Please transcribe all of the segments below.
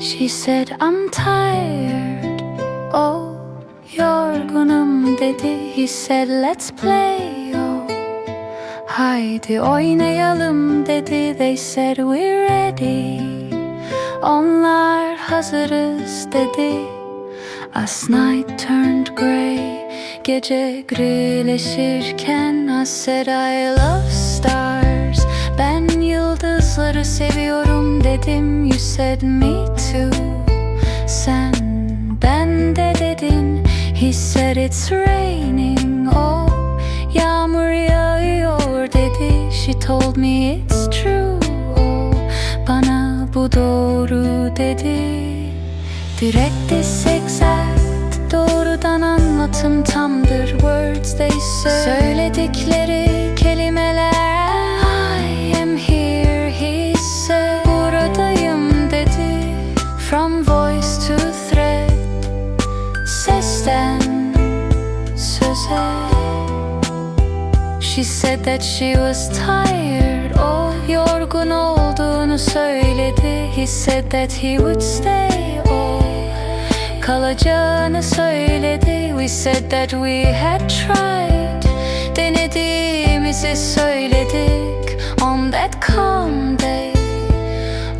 said I'm tired Oh yorgunum dedi. He said let's play oh. Haydi oynayalım dedi. They said we're ready. Onlar hazırız dedi. As night turned grey Gece grileşirken I said I love yıldızları seviyorum dedim You said me too. Sen ben de dedin He said it's raining. Oh yağmur yağıyor dedi She told me it's true. Oh bana bu doğru dedi. Direkt exact Doğrudan anlatım tamdır. Words they say. Söyledikleri She said that she was tired Oh yorgun olduğunu söyledi. He said that he would stay Oh kalacağını söyledi. We said that we had tried. Denediğimizi söyledik On that calm day.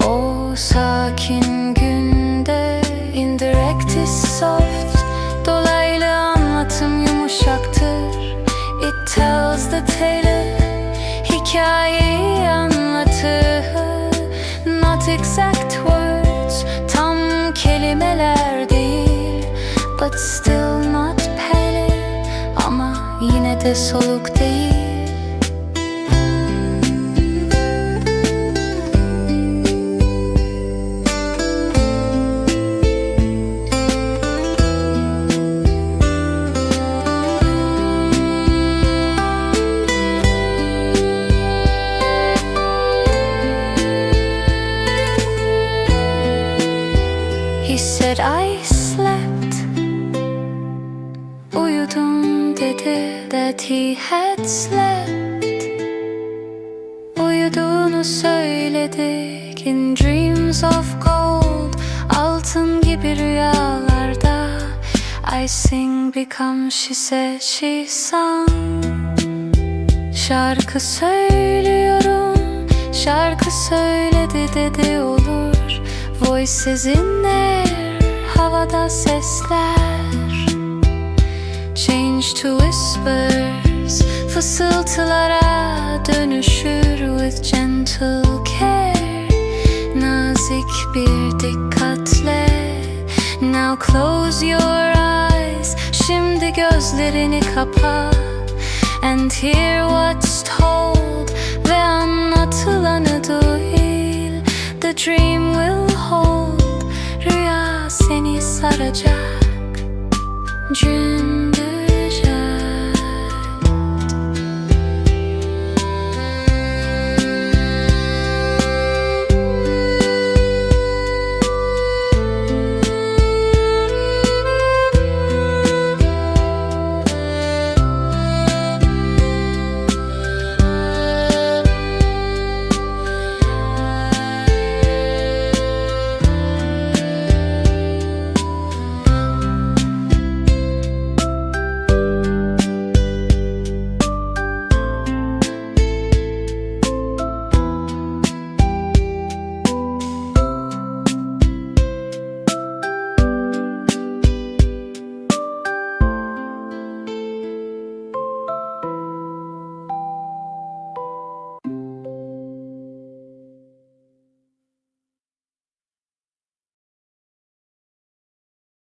O sakin günde Indirect is tale Hikayeyi anlatır Not exact words Tam kelimeler değil. But still not pale Ama yine de soluk değil Dedi that he had slept Uyuduğunu söyledik in dreams of gold. Altın gibi rüyalarda I sing become she said she sang Şarkı söylüyorum Şarkı söyledi dedi olur. Voices in air Havada sesler Change to whispers. Fısıltılara dönüşür With gentle care. Nazik bir dikkatle. Now close your eyes. Şimdi gözlerini kapa. And hear what's told. Ve anlatılanı duy. The dream will hold. Rüya seni saracak. Dream